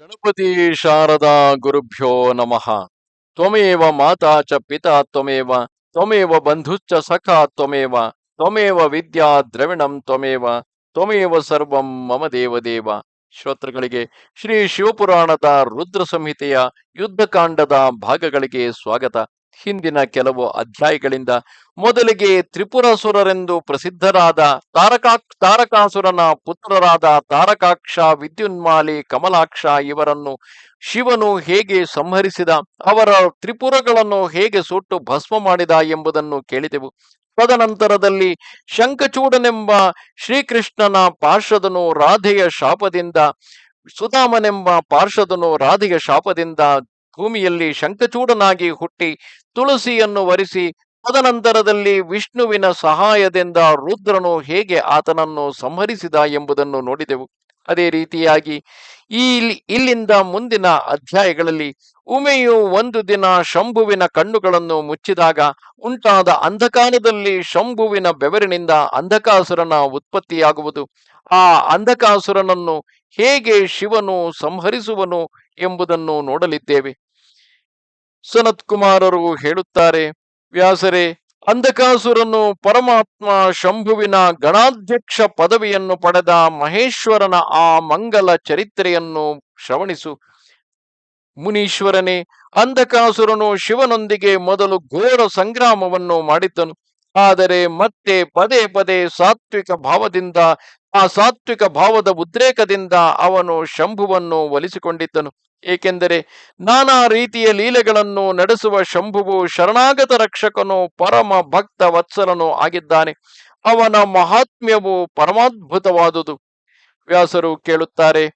ಗಣಪತಿ ಶಾರದಾ ಗುರುಭ್ಯೋ ನಮಃ. ತ್ವಮೇವ ಮಾತಾ ಚ ಪಿತಾ ತ್ವಮೇವ ತ್ವಮೇವ ಬಂಧುಶ್ಚ ಸಖಾ ತ್ವಮೇವ ತ್ವಮೇವ ವಿದ್ಯಾ ದ್ರವಿಣಂ ತ್ವಮೇವ ತ್ವಮೇವ ಸರ್ವಂ ಮಮ ದೇವದೇವ ಶ್ರೋತೃಗಳಿಗೆ ಶ್ರೀ ಶಿವಪುರಾಣದ ರುದ್ರ ಸಂಹಿತೆಯ ಯುದ್ಧಕಾಂಡದ ಭಾಗಗಳಿಗೆ ಸ್ವಾಗತ. ಹಿಂದಿನ ಕೆಲವು ಅಧ್ಯಾಯಗಳಿಂದ ಮೊದಲಿಗೆ ತ್ರಿಪುರಸುರರೆಂದು ಪ್ರಸಿದ್ಧರಾದ ತಾರಕಾ ತಾರಕಾಸುರನ ಪುತ್ರರಾದ ತಾರಕಾಕ್ಷ, ವಿದ್ಯುನ್ಮಾಲಿ, ಕಮಲಾಕ್ಷ ಇವರನ್ನು ಶಿವನು ಹೇಗೆ ಸಂಹರಿಸಿದ, ಅವರ ತ್ರಿಪುರಗಳನ್ನು ಹೇಗೆ ಸುಟ್ಟು ಭಸ್ಮ ಮಾಡಿದ ಎಂಬುದನ್ನು ಕೇಳಿದೆವು. ತದನಂತರದಲ್ಲಿ ಶಂಖಚೂಡನೆಂಬ ಶ್ರೀಕೃಷ್ಣನ ಪಾರ್ಷದನು ರಾಧೆಯ ಶಾಪದಿಂದ, ಸುಧಾಮನೆಂಬ ಪಾರ್ಷದನು ರಾಧೆಯ ಶಾಪದಿಂದ ಭೂಮಿಯಲ್ಲಿ ಶಂಖಚೂಡನಾಗಿ ಹುಟ್ಟಿ ತುಳಸಿಯನ್ನು ವರಿಸಿ ತದನಂತರದಲ್ಲಿ ವಿಷ್ಣುವಿನ ಸಹಾಯದಿಂದ ರುದ್ರನು ಹೇಗೆ ಆತನನ್ನು ಸಂಹರಿಸಿದ ಎಂಬುದನ್ನು ನೋಡಿದೆವು. ಅದೇ ರೀತಿಯಾಗಿ ಈ ಇಲ್ಲಿಂದ ಮುಂದಿನ ಅಧ್ಯಾಯಗಳಲ್ಲಿ ಉಮೆಯು ಒಂದು ದಿನ ಶಂಭುವಿನ ಕಣ್ಣುಗಳನ್ನು ಮುಚ್ಚಿದಾಗ ಉಂಟಾದ ಅಂಧಕಾರದಲ್ಲಿ ಶಂಭುವಿನ ಬೆವರಿನಿಂದ ಅಂಧಕಾಸುರನ ಉತ್ಪತ್ತಿಯಾಗುವುದು. ಆ ಅಂಧಕಾಸುರನನ್ನು ಹೇಗೆ ಶಿವನು ಸಂಹರಿಸುವನು ಎಂಬುದನ್ನು ನೋಡಲಿದ್ದೇವೆ. ಸನತ್ ಕುಮಾರರು ಹೇಳುತ್ತಾರೆ, ವ್ಯಾಸರೇ ಅಂಧಕಾಸುರನು ಪರಮಾತ್ಮ ಶಂಭುವಿನ ಗಣಾಧ್ಯಕ್ಷ ಪದವಿಯನ್ನು ಪಡೆದ ಮಹೇಶ್ವರನ ಆ ಮಂಗಲ ಚರಿತ್ರೆಯನ್ನು ಶ್ರವಣಿಸು. ಮುನೀಶ್ವರನೇ, ಅಂಧಕಾಸುರನು ಶಿವನೊಂದಿಗೆ ಮೊದಲು ಘೋರ ಸಂಗ್ರಾಮವನ್ನು ಮಾಡಿದ್ದನು. ಆದರೆ ಮತ್ತೆ ಪದೇ ಪದೇ ಸಾತ್ವಿಕ ಭಾವದಿಂದ, ಆ ಸಾತ್ವಿಕ ಭಾವದ ಉದ್ರೇಕದಿಂದ ಅವನು ಶಂಭುವನ್ನು ಒಲಿಸಿಕೊಂಡಿದ್ದನು. ಏಕೆಂದರೆ ನಾನಾ ರೀತಿಯ ಲೀಲೆಗಳನ್ನು ನಡೆಸುವ ಶಂಭುವು ಶರಣಾಗತ ರಕ್ಷಕನು ಪರಮ ಭಕ್ತ ವತ್ಸಲನು ಆಗಿದ್ದಾನೆ. ಅವನ ಮಹಾತ್ಮ್ಯವು ಪರಮಾದ್ಭುತವಾದುದು. ವ್ಯಾಸರು ಕೇಳುತ್ತಾರೆ,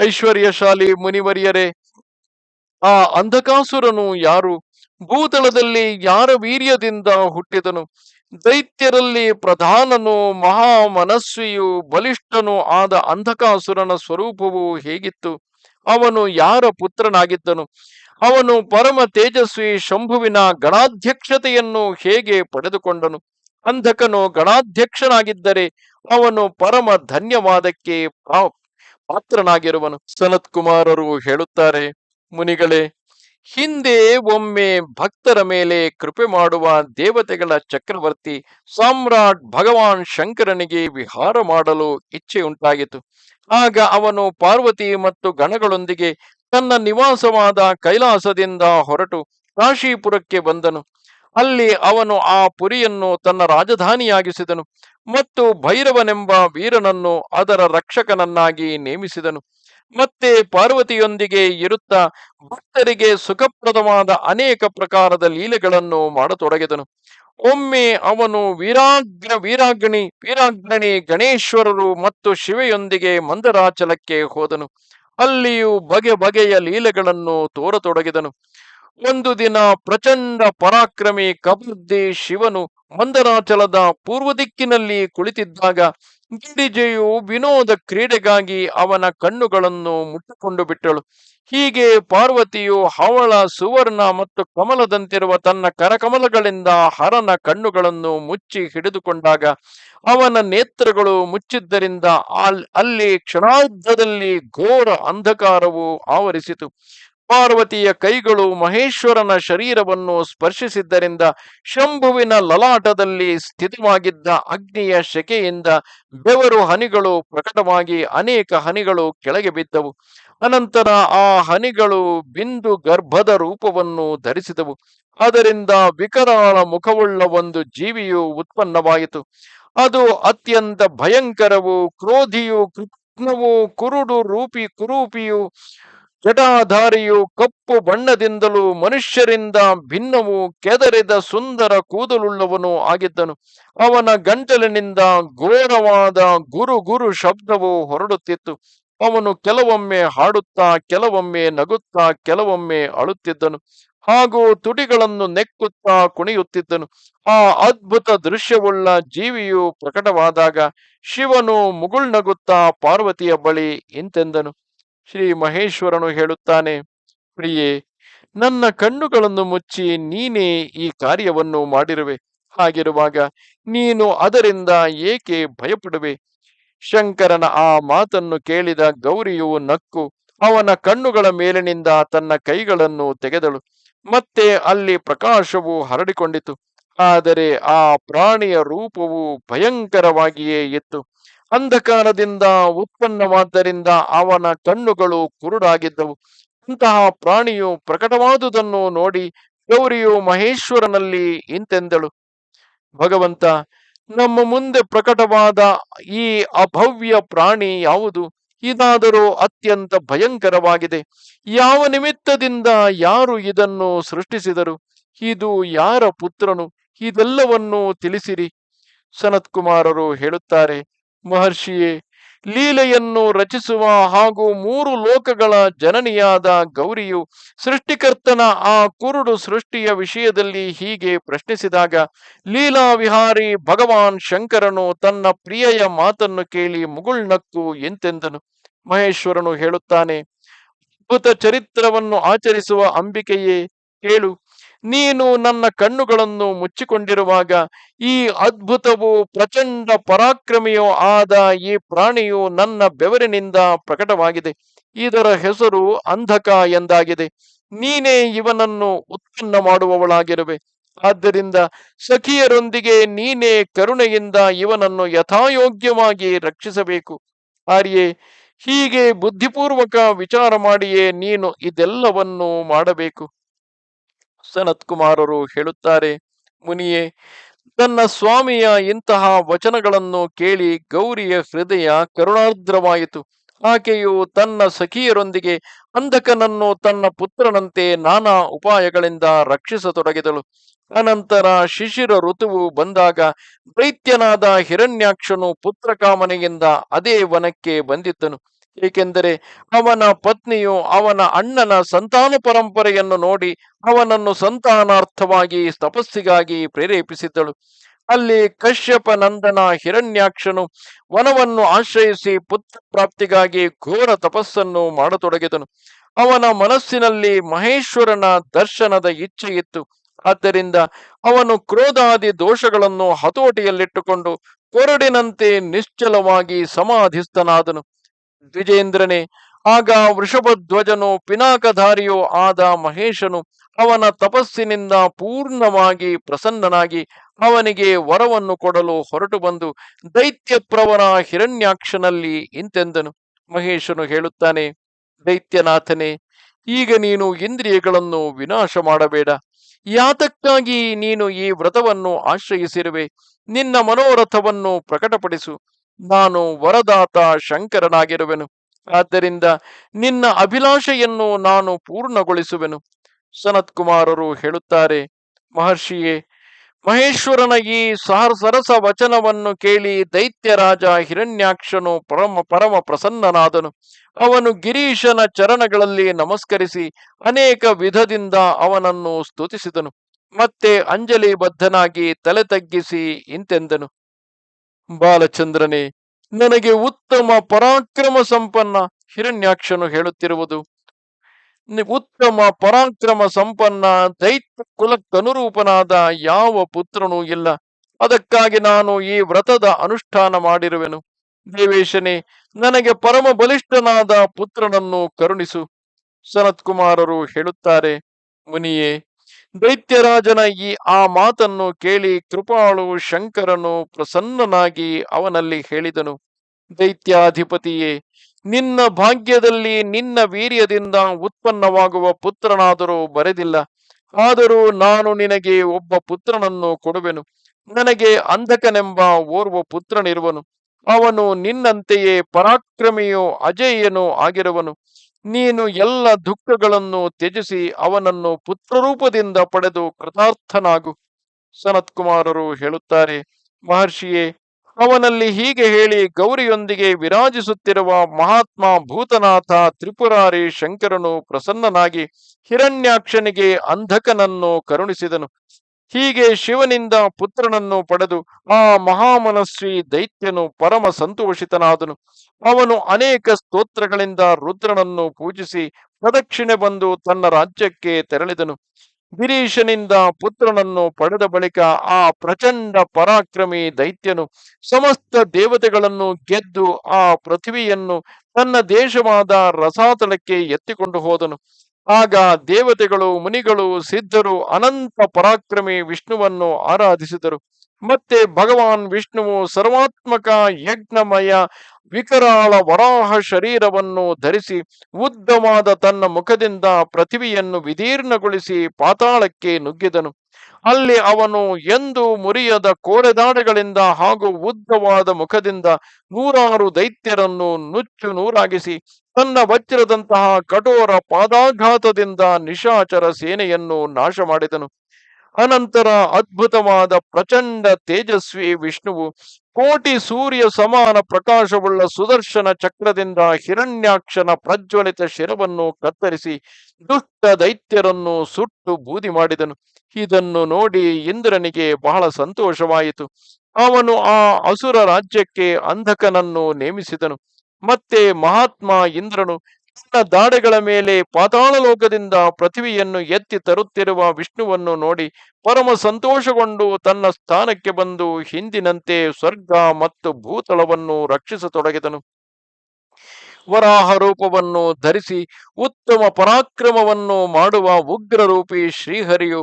ಐಶ್ವರ್ಯಶಾಲಿ ಮುನಿವರಿಯರೇ, ಆ ಅಂಧಕಾಸುರನು ಯಾರು? ಭೂತಳದಲ್ಲಿ ಯಾರ ವೀರ್ಯದಿಂದ ಹುಟ್ಟಿದನು? ದೈತ್ಯರಲ್ಲಿ ಪ್ರಧಾನನು ಮಹಾ ಮನಸ್ವಿಯು ಬಲಿಷ್ಠನು ಆದ ಅಂಧಕಾಸುರನ ಸ್ವರೂಪವು ಹೇಗಿತ್ತು? ಅವನು ಯಾರ ಪುತ್ರನಾಗಿದ್ದನು? ಅವನು ಪರಮ ತೇಜಸ್ವಿ ಶಂಭುವಿನ ಗಣಾಧ್ಯಕ್ಷತೆಯನ್ನು ಹೇಗೆ ಪಡೆದುಕೊಂಡನು? ಅಂಧಕನು ಗಣಾಧ್ಯಕ್ಷನಾಗಿದ್ದರೆ ಅವನು ಪರಮ ಧನ್ಯವಾದಕ್ಕೆ ಪಾತ್ರನಾಗಿರುವನು. ಸನತ್ ಕುಮಾರರು ಹೇಳುತ್ತಾರೆ, ಮುನಿಗಳೇ ಹಿಂದೆ ಒಮ್ಮೆ ಭಕ್ತರ ಮೇಲೆ ಕೃಪೆ ಮಾಡುವ ದೇವತೆಗಳ ಚಕ್ರವರ್ತಿ ಸಾಮ್ರಾಟ್ ಭಗವಾನ್ ಶಂಕರನಿಗೆ ವಿಹಾರ ಮಾಡಲು ಇಚ್ಛೆ ಉಂಟಾಗಿತ್ತು. ಆಗ ಅವನು ಪಾರ್ವತಿ ಮತ್ತು ಗಣಗಳೊಂದಿಗೆ ತನ್ನ ನಿವಾಸವಾದ ಕೈಲಾಸದಿಂದ ಹೊರಟು ಕಾಶೀಪುರಕ್ಕೆ ಬಂದನು. ಅಲ್ಲಿ ಅವನು ಆ ಪುರಿಯನ್ನು ತನ್ನ ರಾಜಧಾನಿಯಾಗಿಸಿದನು ಮತ್ತು ಭೈರವನೆಂಬ ವೀರನನ್ನು ಅದರ ರಕ್ಷಕನನ್ನಾಗಿ ನೇಮಿಸಿದನು. ಮತ್ತೆ ಪಾರ್ವತಿಯೊಂದಿಗೆ ಇರುತ್ತಾ ಭಕ್ತರಿಗೆ ಸುಖಪ್ರದವಾದ ಅನೇಕ ಪ್ರಕಾರದ ಲೀಲೆಗಳನ್ನು ಮಾಡತೊಡಗಿದನು. ಒಮ್ಮೆ ಅವನು ವೀರಾಗ್ರ, ವೀರಾಗ್ನಿ, ವೀರಾಗ್ರಣಿ ಗಣೇಶ್ವರರು ಮತ್ತು ಶಿವೆಯೊಂದಿಗೆ ಮಂದರಾಚಲಕ್ಕೆ ಹೋದನು. ಅಲ್ಲಿಯೂ ಬಗೆ ಬಗೆಯ ಲೀಲೆಗಳನ್ನು ತೋರತೊಡಗಿದನು. ಒಂದು ದಿನ ಪ್ರಚಂಡ ಪರಾಕ್ರಮಿ ಕಬರ್ದಿ ಶಿವನು ಮಂದರಾಚಲದ ಪೂರ್ವ ದಿಕ್ಕಿನಲ್ಲಿ ಕುಳಿತಿದ್ದಾಗ ಗಿರಿಜೆಯು ವಿನೋದ ಕ್ರೀಡೆಗಾಗಿ ಅವನ ಕಣ್ಣುಗಳನ್ನು ಮುಟ್ಟಿಕೊಂಡು ಬಿಟ್ಟಳು. ಹೀಗೆ ಪಾರ್ವತಿಯು ಹವಳ ಸುವರ್ಣ ಮತ್ತು ಕಮಲದಂತಿರುವ ತನ್ನ ಕರಕಮಲಗಳಿಂದ ಹರನ ಕಣ್ಣುಗಳನ್ನು ಮುಚ್ಚಿ ಹಿಡಿದುಕೊಂಡಾಗ ಅವನ ನೇತ್ರಗಳು ಮುಚ್ಚಿದ್ದರಿಂದ ಅಲ್ಲಿ ಕ್ಷಣಾರ್ಧದಲ್ಲಿ ಘೋರ ಅಂಧಕಾರವು ಆವರಿಸಿತು. ಪಾರ್ವತಿಯ ಕೈಗಳು ಮಹೇಶ್ವರನ ಶರೀರವನ್ನು ಸ್ಪರ್ಶಿಸಿದ್ದರಿಂದ ಶಂಭುವಿನ ಲಲಾಟದಲ್ಲಿ ಸ್ಥಿತವಾಗಿದ್ದ ಅಗ್ನಿಯ ಶಕೆಯಿಂದ ಬೆವರು ಹನಿಗಳು ಪ್ರಕಟವಾಗಿ ಅನೇಕ ಹನಿಗಳು ಕೆಳಗೆ ಬಿದ್ದವು. ಅನಂತರ ಆ ಹನಿಗಳು ಬಿಂದು ಗರ್ಭದ ರೂಪವನ್ನು ಧರಿಸಿದವು. ಅದರಿಂದ ವಿಕರಾಳ ಮುಖವುಳ್ಳ ಒಂದು ಜೀವಿಯು ಉತ್ಪನ್ನವಾಯಿತು. ಅದು ಅತ್ಯಂತ ಭಯಂಕರವು ಕ್ರೋಧಿಯು ಕೃಷ್ಣವು ಕುರುಡು ರೂಪಿ ಕುರೂಪಿಯು ಜಟಾಧಾರಿಯು ಕಪ್ಪು ಬಣ್ಣದಿಂದಲೂ ಮನುಷ್ಯರಿಂದ ಭಿನ್ನವು ಕೆದರಿದ ಸುಂದರ ಕೂದಲುಳ್ಳವನು ಆಗಿದ್ದನು. ಅವನ ಗಂಟಲಿನಿಂದ ಘೋರವಾದ ಗುರು ಗುರು ಶಬ್ದವು ಹೊರಡುತ್ತಿತ್ತು. ಅವನು ಕೆಲವೊಮ್ಮೆ ಹಾಡುತ್ತಾ, ಕೆಲವೊಮ್ಮೆ ನಗುತ್ತಾ, ಕೆಲವೊಮ್ಮೆ ಅಳುತ್ತಿದ್ದನು. ಹಾಗೂ ತುಟಿಗಳನ್ನು ನೆಕ್ಕುತ್ತಾ ಕುಣಿಯುತ್ತಿದ್ದನು. ಆ ಅದ್ಭುತ ದೃಶ್ಯವುಳ್ಳ ಜೀವಿಯು ಪ್ರಕಟವಾದಾಗ ಶಿವನು ಮುಗುಳ್ನಗುತ್ತಾ ಪಾರ್ವತಿಯ ಬಳಿ ಇಂತೆಂದನು. ಶ್ರೀ ಮಹೇಶ್ವರನು ಹೇಳುತ್ತಾನೆ, ಪ್ರಿಯೇ, ನನ್ನ ಕಣ್ಣುಗಳನ್ನು ಮುಚ್ಚಿ ನೀನೇ ಈ ಕಾರ್ಯವನ್ನು ಮಾಡಿರುವೆ. ಹಾಗಿರುವಾಗ ನೀನು ಅದರಿಂದ ಏಕೆ ಭಯಪಡುವೆ? ಶಂಕರನ ಆ ಮಾತನ್ನು ಕೇಳಿದ ಗೌರಿಯು ನಕ್ಕು, ಅವನ ಕಣ್ಣುಗಳ ಮೇಲಿನಿಂದ ತನ್ನ ಕೈಗಳನ್ನು ತೆಗೆದಳು. ಮತ್ತೆ ಅಲ್ಲಿ ಪ್ರಕಾಶವು ಹರಡಿಕೊಂಡಿತು. ಆದರೆ ಆ ಪ್ರಾಣಿಯ ರೂಪವು ಭಯಂಕರವಾಗಿಯೇ ಇತ್ತು. ಅಂಧಕಾರದಿಂದ ಉತ್ಪನ್ನವಾದ್ದರಿಂದ ಅವನ ಕಣ್ಣುಗಳು ಕುರುಡಾಗಿದ್ದವು. ಅಂತಹ ಪ್ರಾಣಿಯು ಪ್ರಕಟವಾದುದನ್ನು ನೋಡಿ ಗೌರಿಯು ಮಹೇಶ್ವರನಲ್ಲಿ ಇಂತೆಂದಳು. ಭಗವಂತ, ನಮ್ಮ ಮುಂದೆ ಪ್ರಕಟವಾದ ಈ ಅಭವ್ಯ ಪ್ರಾಣಿ ಯಾವುದು? ಇದಾದರೂ ಅತ್ಯಂತ ಭಯಂಕರವಾಗಿದೆ. ಯಾವ ನಿಮಿತ್ತದಿಂದ ಯಾರು ಇದನ್ನು ಸೃಷ್ಟಿಸಿದರು? ಇದು ಯಾರ ಪುತ್ರನು? ಇದೆಲ್ಲವನ್ನೂ ತಿಳಿಸಿರಿ. ಸನತ್ಕುಮಾರರು ಹೇಳುತ್ತಾರೆ ಮಹರ್ಷಿಯೇ ಲೀಲೆಯನ್ನು ರಚಿಸುವ ಹಾಗೂ ಮೂರು ಲೋಕಗಳ ಜನನಿಯಾದ ಗೌರಿಯು ಸೃಷ್ಟಿಕರ್ತನ ಆ ಕುರುಡು ಸೃಷ್ಟಿಯ ವಿಷಯದಲ್ಲಿ ಹೀಗೆ ಪ್ರಶ್ನಿಸಿದಾಗ, ಲೀಲಾ ವಿಹಾರಿ ಭಗವಾನ್ ಶಂಕರನು ತನ್ನ ಪ್ರಿಯೆಯ ಮಾತನ್ನು ಕೇಳಿ ಮುಗುಳ್ನಕ್ಕು ಎಂತೆಂದನು. ಮಹೇಶ್ವರನು ಹೇಳುತ್ತಾನೆ, ಅದ್ಭುತ ಚರಿತ್ರವನ್ನು ಆಚರಿಸುವ ಅಂಬಿಕೆಯೇ, ಕೇಳು. ನೀನು ನನ್ನ ಕಣ್ಣುಗಳನ್ನು ಮುಚ್ಚಿಕೊಂಡಿರುವಾಗ ಈ ಅದ್ಭುತವು ಪ್ರಚಂಡ ಪರಾಕ್ರಮಿಯೋ ಆದ ಈ ಪ್ರಾಣಿಯು ನನ್ನ ಬೆವರಿನಿಂದ ಪ್ರಕಟವಾಗಿದೆ. ಇದರ ಹೆಸರು ಅಂಧಕ ಎಂದಾಗಿದೆ. ನೀನೇ ಇವನನ್ನು ಉತ್ಪನ್ನ ಮಾಡುವವಳಾಗಿರುವೆ. ಆದ್ದರಿಂದ ಸಖಿಯರೊಂದಿಗೆ ನೀನೇ ಕರುಣೆಯಿಂದ ಇವನನ್ನು ಯಥಾಯೋಗ್ಯವಾಗಿ ರಕ್ಷಿಸಬೇಕು. ಆರ್ಯೆ ಹೀಗೆ ಬುದ್ಧಿಪೂರ್ವಕ ವಿಚಾರ ಮಾಡಿಯೇ ನೀನು ಇದೆಲ್ಲವನ್ನು ಮಾಡಬೇಕು. ಸನತ್ಕುಮಾರರು ಹೇಳುತ್ತಾರೆ, ಮುನಿಯೇ ತನ್ನ ಸ್ವಾಮಿಯ ಇಂತಹ ವಚನಗಳನ್ನು ಕೇಳಿ ಗೌರಿಯ ಹೃದಯ ಕರುಣಾರ್ದ್ರವಾಯಿತು. ಆಕೆಯು ತನ್ನ ಸಖಿಯರೊಂದಿಗೆ ಅಂಧಕನನ್ನು ತನ್ನ ಪುತ್ರನಂತೆ ನಾನಾ ಉಪಾಯಗಳಿಂದ ರಕ್ಷಿಸತೊಡಗಿದಳು. ಅನಂತರ ಶಿಶಿರ ಋತುವು ಬಂದಾಗ ದೈತ್ಯನಾದ ಹಿರಣ್ಯಾಕ್ಷನು ಪುತ್ರಕಾಮನೆಯಿಂದ ಅದೇ ವನಕ್ಕೆ ಬಂದಿದ್ದನು. ಏಕೆಂದರೆ ಅವನ ಪತ್ನಿಯು ಅವನ ಅಣ್ಣನ ಸಂತಾನ ಪರಂಪರೆಯನ್ನು ನೋಡಿ ಅವನನ್ನು ಸಂತಾನಾರ್ಥವಾಗಿ ತಪಸ್ಸಿಗಾಗಿ ಪ್ರೇರೇಪಿಸಿದ್ದಳು. ಅಲ್ಲಿ ಕಶ್ಯಪ ನಂದನ ಹಿರಣ್ಯಾಕ್ಷನು ವನವನ್ನು ಆಶ್ರಯಿಸಿ ಪುತ್ರ ಪ್ರಾಪ್ತಿಗಾಗಿ ಘೋರ ತಪಸ್ಸನ್ನು ಮಾಡತೊಡಗಿದನು. ಅವನ ಮನಸ್ಸಿನಲ್ಲಿ ಮಹೇಶ್ವರನ ದರ್ಶನದ ಇಚ್ಛೆ ಇತ್ತು. ಆದ್ದರಿಂದ ಅವನು ಕ್ರೋಧಾದಿ ದೋಷಗಳನ್ನು ಹತೋಟಿಯಲ್ಲಿಟ್ಟುಕೊಂಡು ಕೊರಡಿನಂತೆ ನಿಶ್ಚಲವಾಗಿ ಸಮಾಧಿಸ್ಥನಾದನು. ದ್ವಿಜೇಂದ್ರನೇ. ಆಗ ವೃಷಭಧ್ವಜನು ಪಿನಾಕಧಾರಿಯೋ ಆದ ಮಹೇಶನು ಅವನ ತಪಸ್ಸಿನಿಂದ ಪೂರ್ಣವಾಗಿ ಪ್ರಸನ್ನನಾಗಿ ಅವನಿಗೆ ವರವನ್ನು ಕೊಡಲು ಹೊರಟು ಬಂದು ದೈತ್ಯಪ್ರವರ ಹಿರಣ್ಯಾಕ್ಷನಲ್ಲಿ ಇಂತೆಂದನು. ಮಹೇಶನು ಹೇಳುತ್ತಾನೆ, ದೈತ್ಯನಾಥನೇ, ಈಗ ನೀನು ಇಂದ್ರಿಯಗಳನ್ನು ವಿನಾಶ ಮಾಡಬೇಡ. ಯಾತಕ್ಕಾಗಿ ನೀನು ಈ ವ್ರತವನ್ನು ಆಶ್ರಯಿಸಿರುವೆ? ನಿನ್ನ ಮನೋರಥವನ್ನು ಪ್ರಕಟಪಡಿಸು. ನಾನು ವರದಾತ ಶಂಕರನಾಗಿರುವೆನು. ಆದ್ದರಿಂದ ನಿನ್ನ ಅಭಿಲಾಷೆಯನ್ನು ನಾನು ಪೂರ್ಣಗೊಳಿಸುವೆನು. ಸನತ್ ಕುಮಾರರು ಹೇಳುತ್ತಾರೆ, ಮಹರ್ಷಿಯೇ, ಮಹೇಶ್ವರನ ಈ ಸಹಸರಸ ಸರಸ ವಚನವನ್ನು ಕೇಳಿ ದೈತ್ಯರಾಜ ಹಿರಣ್ಯಾಕ್ಷನು ಪರಮ ಪರಮ ಪ್ರಸನ್ನನಾದನು. ಅವನು ಗಿರೀಶನ ಚರಣಗಳಲ್ಲಿ ನಮಸ್ಕರಿಸಿ ಅನೇಕ ವಿಧದಿಂದ ಅವನನ್ನು ಸ್ತುತಿಸಿದನು. ಮತ್ತೆ ಅಂಜಲಿ ಬದ್ಧನಾಗಿ ತಲೆ ತಗ್ಗಿಸಿ ಇಂತೆಂದನು. ಬಾಲಚಂದ್ರನೇ, ನನಗೆ ಉತ್ತಮ ಪರಾಕ್ರಮ ಸಂಪನ್ನ ಹಿರಣ್ಯಾಕ್ಷನು ಹೇಳುತ್ತಿರುವುದು. ಉತ್ತಮ ಪರಾಕ್ರಮ ಸಂಪನ್ನ ದೈತ್ಯ ಕುಲಕ್ಕನುರೂಪನಾದ ಯಾವ ಪುತ್ರನೂ ಇಲ್ಲ. ಅದಕ್ಕಾಗಿ ನಾನು ಈ ವ್ರತದ ಅನುಷ್ಠಾನ ಮಾಡಿರುವೆನು. ದೇವೇಶನೇ, ನನಗೆ ಪರಮ ಬಲಿಷ್ಠನಾದ ಪುತ್ರನನ್ನು ಕರುಣಿಸು. ಸನತ್ಕುಮಾರರು ಹೇಳುತ್ತಾರೆ, ಮುನಿಯೇ ದೈತ್ಯರಾಜನ ಈ ಆ ಮಾತನ್ನು ಕೇಳಿ ಕೃಪಾಳು ಶಂಕರನು ಪ್ರಸನ್ನನಾಗಿ ಅವನಲ್ಲಿ ಹೇಳಿದನು, ದೈತ್ಯಾಧಿಪತಿಯೇ, ನಿನ್ನ ಭಾಗ್ಯದಲ್ಲಿ ನಿನ್ನ ವೀರ್ಯದಿಂದ ಉತ್ಪನ್ನವಾಗುವ ಪುತ್ರನಾದರೂ ಬರೆದಿಲ್ಲ. ಆದರೂ ನಾನು ನಿನಗೆ ಒಬ್ಬ ಪುತ್ರನನ್ನು ಕೊಡುವೆನು. ನನಗೆ ಅಂಧಕನೆಂಬ ಓರ್ವ ಪುತ್ರನಿರುವನು. ಅವನು ನಿನ್ನಂತೆಯೇ ಪರಾಕ್ರಮಿಯೋ ಅಜೇಯನೋ ಆಗಿರುವನು. ನೀನು ಎಲ್ಲ ದುಃಖಗಳನ್ನು ತ್ಯಜಿಸಿ ಅವನನ್ನು ಪುತ್ರರೂಪದಿಂದ ಪಡೆದು ಕೃತಾರ್ಥನಾಗು. ಸನತ್ಕುಮಾರರು ಹೇಳುತ್ತಾರೆ, ಮಹರ್ಷಿಯೇ, ಅವನಲ್ಲಿ ಹೀಗೆ ಹೇಳಿ ಗೌರಿಯೊಂದಿಗೆ ವಿರಾಜಿಸುತ್ತಿರುವ ಮಹಾತ್ಮ ಭೂತನಾಥ ತ್ರಿಪುರಾರಿ ಶಂಕರನು ಪ್ರಸನ್ನನಾಗಿ ಹಿರಣ್ಯಾಕ್ಷನಿಗೆ ಅಂಧಕನನ್ನು ಕರುಣಿಸಿದನು. ಹೀಗೆ ಶಿವನಿಂದ ಪುತ್ರನನ್ನು ಪಡೆದು ಆ ಮಹಾಮನಸ್ವಿ ದೈತ್ಯನು ಪರಮ ಸಂತೋಷಿತನಾದನು. ಅವನು ಅನೇಕ ಸ್ತೋತ್ರಗಳಿಂದ ರುದ್ರನನ್ನು ಪೂಜಿಸಿ ಪ್ರದಕ್ಷಿಣೆ ಬಂದು ತನ್ನ ರಾಜ್ಯಕ್ಕೆ ತೆರಳಿದನು. ಗಿರೀಶನಿಂದ ಪುತ್ರನನ್ನು ಪಡೆದ ಬಳಿಕ ಆ ಪ್ರಚಂಡ ಪರಾಕ್ರಮಿ ದೈತ್ಯನು ಸಮಸ್ತ ದೇವತೆಗಳನ್ನು ಗೆದ್ದು ಆ ಪೃಥ್ವಿಯನ್ನು ತನ್ನ ದೇಶವಾದ ರಸಾತಲಕ್ಕೆ ಎತ್ತಿಕೊಂಡು ಹೋದನು. ಆಗ ದೇವತೆಗಳು, ಮುನಿಗಳು, ಸಿದ್ಧರು ಅನಂತ ಪರಾಕ್ರಮಿ ವಿಷ್ಣುವನ್ನು ಆರಾಧಿಸಿದರು. ಮತ್ತೆ ಭಗವಾನ್ ವಿಷ್ಣುವು ಸರ್ವಾತ್ಮಕ ಯಜ್ಞಮಯ ವಿಕರಾಳ ವರಾಹ ಶರೀರವನ್ನು ಧರಿಸಿ ಉದ್ದವಾದ ತನ್ನ ಮುಖದಿಂದ ಪೃಥಿವಿಯನ್ನು ವಿದೀರ್ಣಗೊಳಿಸಿ ಪಾತಾಳಕ್ಕೆ ನುಗ್ಗಿದನು. ಅಲ್ಲಿ ಅವನು ಎಂದು ಮುರಿಯದ ಕೋರೆದಾಡೆಗಳಿಂದ ಹಾಗೂ ಉದ್ದವಾದ ಮುಖದಿಂದ ನೂರಾರು ದೈತ್ಯರನ್ನು ನುಚ್ಚು ನೂರಾಗಿಸಿ, ತನ್ನ ವಜ್ರದಂತಹ ಕಠೋರ ಪಾದಾಘಾತದಿಂದ ನಿಶಾಚರ ಸೇನೆಯನ್ನು ನಾಶ ಮಾಡಿದನು ಅನಂತರ ಅದ್ಭುತವಾದ ಪ್ರಚಂಡ ತೇಜಸ್ವಿ ವಿಷ್ಣುವು ಕೋಟಿ ಸೂರ್ಯ ಸಮಾನ ಪ್ರಕಾಶವುಳ್ಳ ಸುದರ್ಶನ ಚಕ್ರದಿಂದ ಹಿರಣ್ಯಾಕ್ಷನ ಪ್ರಜ್ವಲಿತ ಶಿರವನ್ನು ಕತ್ತರಿಸಿ ದುಷ್ಟ ದೈತ್ಯರನ್ನು ಸುಟ್ಟು ಬೂದಿ ಮಾಡಿದನು. ಇದನ್ನು ನೋಡಿ ಇಂದ್ರನಿಗೆ ಬಹಳ ಸಂತೋಷವಾಯಿತು. ಅವನು ಆ ಅಸುರ ರಾಜ್ಯಕ್ಕೆ ಅಂಧಕನನ್ನು ನೇಮಿಸಿದನು. ಮತ್ತೆ ಮಹಾತ್ಮ ಇಂದ್ರನು ದಾಡೆಗಳ ಮೇಲೆ ಪಾತಾಳ ಲೋಕದಿಂದ ಪೃಥ್ವಿಯನ್ನು ಎತ್ತಿ ತರುತ್ತಿರುವ ವಿಷ್ಣುವನ್ನು ನೋಡಿ ಪರಮ ಸಂತೋಷಗೊಂಡು ತನ್ನ ಸ್ಥಾನಕ್ಕೆ ಬಂದು ಹಿಂದಿನಂತೆ ಸ್ವರ್ಗ ಮತ್ತು ಭೂತಳವನ್ನು ರಕ್ಷಿಸತೊಡಗಿದನು. ವರಾಹ ರೂಪವನ್ನು ಧರಿಸಿ ಉತ್ತಮ ಪರಾಕ್ರಮವನ್ನು ಮಾಡುವ ಉಗ್ರರೂಪಿ ಶ್ರೀಹರಿಯು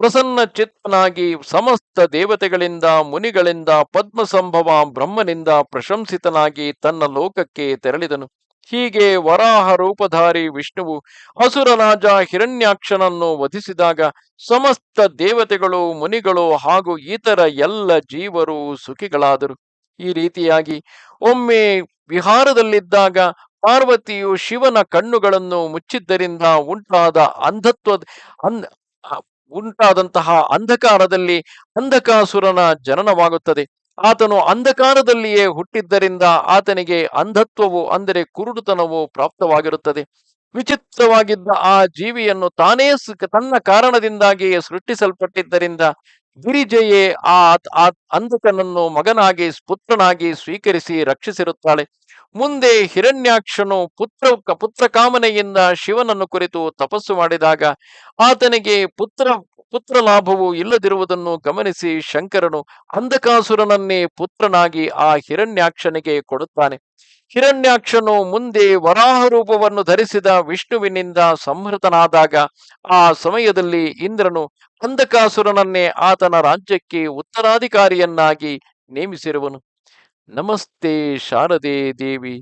ಪ್ರಸನ್ನ ಚಿತ್ತನಾಗಿ ಸಮಸ್ತ ದೇವತೆಗಳಿಂದ, ಮುನಿಗಳಿಂದ, ಪದ್ಮಸಂಭವ ಬ್ರಹ್ಮನಿಂದ ಪ್ರಶಂಸಿತನಾಗಿ ತನ್ನ ಲೋಕಕ್ಕೆ ತೆರಳಿದನು. ಹೀಗೆ ವರಾಹ ರೂಪಧಾರಿ ವಿಷ್ಣುವು ಅಸುರರಾಜ ಹಿರಣ್ಯಾಕ್ಷನನ್ನು ವಧಿಸಿದಾಗ ಸಮಸ್ತ ದೇವತೆಗಳು, ಮುನಿಗಳು ಹಾಗೂ ಇತರ ಎಲ್ಲ ಜೀವರು ಸುಖಿಗಳಾದರು. ಈ ರೀತಿಯಾಗಿ ಒಮ್ಮೆ ವಿಹಾರದಲ್ಲಿದ್ದಾಗ ಪಾರ್ವತಿಯು ಶಿವನ ಕಣ್ಣುಗಳನ್ನು ಮುಚ್ಚಿದ್ದರಿಂದ ಉಂಟಾದ ಅಂಧತ್ವ ಅಂದ್ ಉಂಟಾದಂತಹ ಅಂಧಕಾರದಲ್ಲಿ ಅಂಧಕಾಸುರನ ಜನನವಾಗುತ್ತದೆ. ಆತನು ಅಂಧಕಾರದಲ್ಲಿಯೇ ಹುಟ್ಟಿದ್ದರಿಂದ ಆತನಿಗೆ ಅಂಧತ್ವವು, ಅಂದರೆ ಕುರುಡುತನವು ಪ್ರಾಪ್ತವಾಗಿರುತ್ತದೆ. ವಿಚಿತ್ರವಾಗಿದ್ದ ಆ ಜೀವಿಯನ್ನು ತಾನೇ ತನ್ನ ಕಾರಣದಿಂದಾಗಿಯೇ ಸೃಷ್ಟಿಸಲ್ಪಟ್ಟಿದ್ದರಿಂದ ಗಿರಿಜೆಯೇ ಆ ಅಂಧಕನನ್ನು ಮಗನಾಗಿ, ಪುತ್ರನಾಗಿ ಸ್ವೀಕರಿಸಿ ರಕ್ಷಿಸಿರುತ್ತಾಳೆ. ಮುಂದೆ ಹಿರಣ್ಯಾಕ್ಷನು ಪುತ್ರ ಪುತ್ರ ಕಾಮನೆಯಿಂದ ಶಿವನನ್ನು ಕುರಿತು ತಪಸ್ಸು ಮಾಡಿದಾಗ ಆತನಿಗೆ ಪುತ್ರ ಪುತ್ರ ಲಾಭವು ಇಲ್ಲದಿರುವುದನ್ನು ಗಮನಿಸಿ ಶಂಕರನು ಅಂಧಕಾಸುರನನ್ನೇ ಪುತ್ರನಾಗಿ ಆ ಹಿರಣ್ಯಾಕ್ಷನಿಗೆ ಕೊಡುತ್ತಾನೆ. ಹಿರಣ್ಯಾಕ್ಷನು ಮುಂದೆ ವರಾಹ ರೂಪವನ್ನು ಧರಿಸಿದ ವಿಷ್ಣುವಿನಿಂದ ಸಂಹೃತನಾದಾಗ ಆ ಸಮಯದಲ್ಲಿ ಇಂದ್ರನು ಅಂಧಕಾಸುರನನ್ನೇ ಆತನ ರಾಜ್ಯಕ್ಕೆ ಉತ್ತರಾಧಿಕಾರಿಯನ್ನಾಗಿ ನೇಮಿಸಿರುವನು. ನಮಸ್ತೆ ಶಾರದೆ ದೇವಿ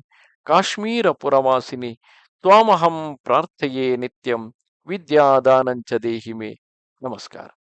ಕಾಶ್ಮೀರ ಪುರವಾಸಿನಿ ತ್ವಾಮಹಂ ಪ್ರಾರ್ಥೆಯೇ ನಿತ್ಯಂ, ವಿದ್ಯಾದಾನಂಚ ದೇಹಿಮೆ. Namaskar.